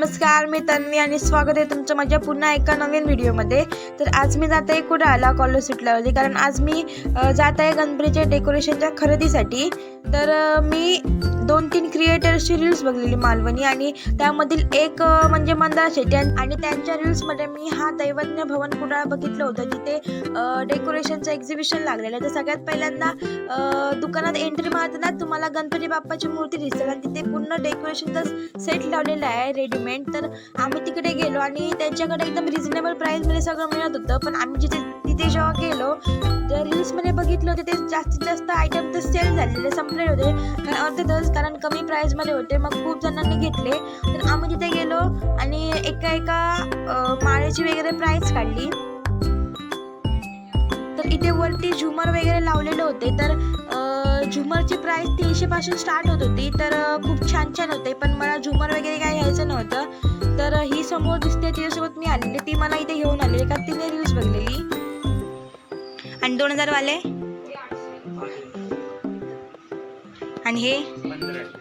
नमस्कार मी तन्वी आणि स्वागत आहे तुमचं माझ्या पुन्हा एका नवीन व्हिडिओमध्ये. तर आज मी जात आहे कुडाळला कॉलेज सुटल्यावरती. कारण आज मी जात आहे गणपतीच्या डेकोरेशनच्या खरेदीसाठी. तर मी दोन तीन क्रिएटर्सची रील्स बघलेली मालवणी आणि त्यामधील एक म्हणजे मंदार शेट्टी आणि आणि त्यांच्या रील्समध्ये मी हा दैवज्ञ भवन कुडाळ बघितलं होतं जिथे डेकोरेशनचं एक्झिबिशन लागलेलं आहे. तर सगळ्यात पहिल्यांदा दुकानात एंट्री मारताना तुम्हाला गणपती बाप्पाची मूर्ती दिसेल आणि तिथे पूर्ण डेकोरेशनचा सेट लावलेला आहे रेडीमेड तर आम्ही तिकडे गेलो आणि त्यांच्याकडे एकदम रिझनेबल प्राईसमध्ये सगळं मिळत होतं. पण आम्ही जिथे तिथे जेव्हा गेलो तर रील्समध्ये बघितलं तिथे जास्तीत जास्त आयटम तर सेल झालेले संपलेले होते. कारण दस कारण कमी प्राईजमध्ये होते. मग खूप जणांनी घेतले. तर आम्ही तिथे गेलो आणि एका एका माळेची वगैरे प्राईज काढली. तर इथे वरती झुमर वगैरे लावलेले होते. तर अ, झुमरची प्राईस तीनशेपासून स्टार्ट होत होती. तर खूप छान छान होते. पण मला झुमर वगैरे काय घ्यायचं नव्हतं. तर ही समोर दिसते तिच्यासोबत मी आलेली. ती मला इथे घेऊन आलेली. का तिने रील्स बघलेली. आणि दोन हजार वाले आणि हे?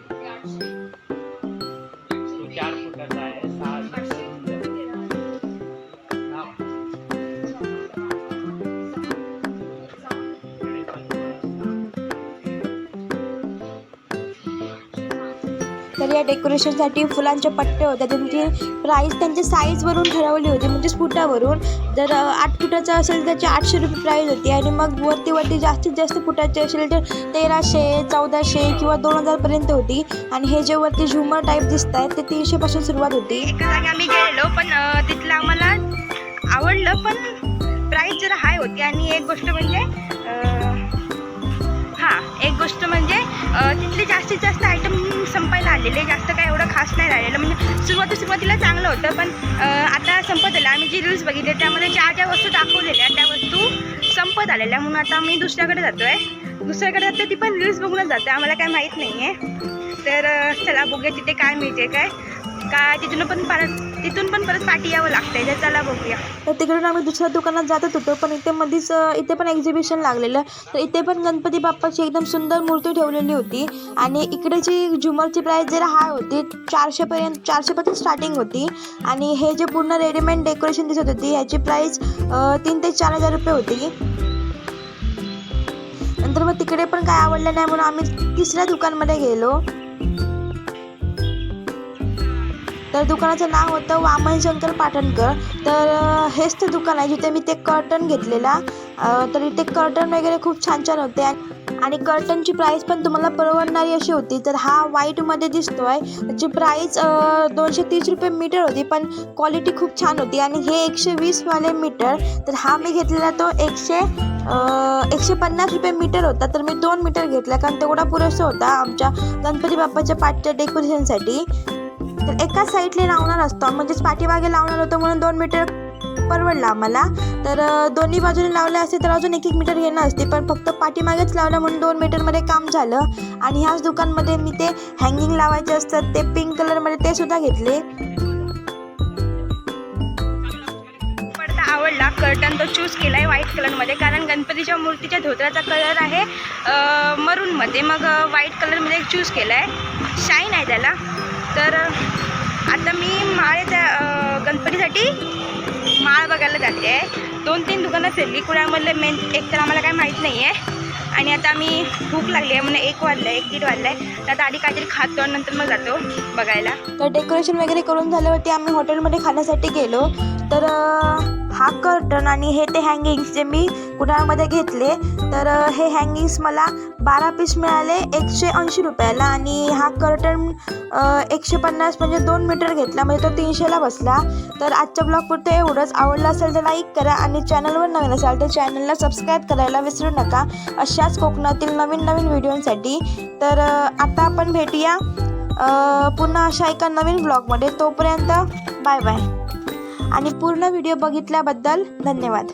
तर या डेकोरेशनसाठी फुलांचे पट्टे होते. त्यांची प्राईस म्हणजे त्यांच्या साईजवरून ठरवली होती. म्हणजेच फुटावरून. जर आठ फुटाचं असेल त्याची आठशे रुपये प्राईस होती. आणि मग वरती वरती जास्तीत जास्त फुटाचे असेल तर तेराशे चौदाशे किंवा दोन हजारपर्यंत होती. आणि हे जे वरती झुमर टाईप दिसत आहेत ते तीनशेपासून सुरुवात होती. एका जागी आम्ही गेलेलो पण तिथलं आम्हाला आवडलं पण प्राईस जरा हाय होती. आणि एक गोष्ट म्हणजे हां एक गोष्ट म्हणजे तिथले जास्तीत जास्त आयटम संपायला आलेले जास्त काय एवढं खास नाही राहिलेलं. म्हणजे सुरुवाती सुरुवातीला चांगलं होतं पण आता संपत आलं. आम्ही जी रील्स बघितले त्यामध्ये ज्या ज्या वस्तू दाखवलेल्या त्या वस्तू संपत आलेल्या. म्हणून आता मी दुसऱ्याकडे जातो आहे दुसऱ्याकडे जाते ती पण रील्स बघूनच जाते आम्हाला काय माहीत नाही आहे तर चला बघूया तिथे काय मिळते काय? का तिथून पण परत तिथून पण परत पाठी यावं लागतंय. तर चला बघूया. तर तिकडून आम्ही दुसऱ्या दुकानात जातच होतो पण इथे मध्येच इथे पण एक्झिबिशन लागलेलं. तर इथे पण गणपती बाप्पाची एकदम सुंदर मूर्ती ठेवलेली होती. आणि इकडेची झुमरची प्राईस जरा हाय होती. चारशेपर्यंत चारशेपासून स्टार्टिंग होती. आणि हे जे पूर्ण रेडीमेड डेकोरेशन दिसत होती ह्याची प्राईस तीन ते चार हजार रुपये होती. नंतर मग तिकडे पण काय आवडलं नाही म्हणून आम्ही तिसऱ्या दुकानमध्ये गेलो. तर दुकानाचं नाव होतं वामन शंकर पाटणकर. तर हेच ते दुकान आहे जिथे मी ते कर्टन घेतलेला. तर इथे कर्टन वगैरे खूप छान छान होते. आणि- कर्टनची प्राईस पण तुम्हाला परवडणारी अशी होती. तर हा व्हाईटमध्ये दिसतो आहे त्याची प्राईस दोनशे तीस रुपये मीटर होती पण क्वालिटी खूप छान होती. आणि हे एकशे वीसवाले मीटर तर हा मी घेतलेला तो एकशे एकशे पन्नास रुपये मीटर होता. तर मी दोन मीटर घेतला कारण तेवढा पुरेसा होता आमच्या गणपती बाप्पाच्या पाठच्या डेकोरेशनसाठी तर एकाच साईडला लावणार असतो. म्हणजेच पाठीमागे लावणार होतो म्हणून दोन मीटर परवडला आम्हाला. तर दोन्ही बाजूने लावले असते तर अजून एक एक मीटर घेणं असते. पण फक्त पाठीमागेच लावलं म्हणून दोन मीटरमध्ये काम झालं. आणि ह्याच दुकानमध्ये मी ते हँगिंग लावायचे असतात ते पिंक कलरमध्ये ते सुद्धा घेतले. आवडला. कर्टन तो चूज केला आहे व्हाईट कलरमध्ये कारण गणपतीच्या मूर्तीच्या धोत्राचा कलर आहे मरूनमध्ये मग व्हाईट कलरमध्ये चूज केला आहे शाईन आहे त्याला. तर आता मी माळ त्या गणपतीसाठी माळ बघायला जाते. आहे दोन तीन दुकानं फिरली. कुणामधलं मेन एक तर आम्हाला काय माहीत नाही आहे आणि आता आम्ही भूक लागली आहे म्हणजे एक वाजलं आहे एक दीड वाजलं आहे तर आता आधी काहीतरी खातो आणि नंतर मग जातो बघायला. तर डेकोरेशन वगैरे करून झाल्यावरती आम्ही हॉटेलमध्ये खाण्यासाठी गेलो. तर हा कर्टन आणि हे ते हँगिंग्स जे मी कुडाळमध्ये घेतले तर हे हँगिंग्स मला बारा पीस मिळाले एकशे ऐंशी रुपयाला आणि हा कर्टन एकशे पन्नास म्हणजे दोन मीटर घेतला म्हणजे तो तीनशेला बसला. तर आजच्या ब्लॉगपुरतं एवढंच. आवडलं असेल तर लाईक करा आणि चॅनलवर नवीन असाल तर चॅनलला सबस्क्राईब करायला विसरू नका. अशाच कोकणातील नवीन नवीन व्हिडिओंसाठी तर आता आपण भेटूया पुन्हा अशा एका नवीन ब्लॉगमध्ये तोपर्यंत बाय बाय आणि पूर्ण व्हिडिओ बघितल्याबद्दल धन्यवाद.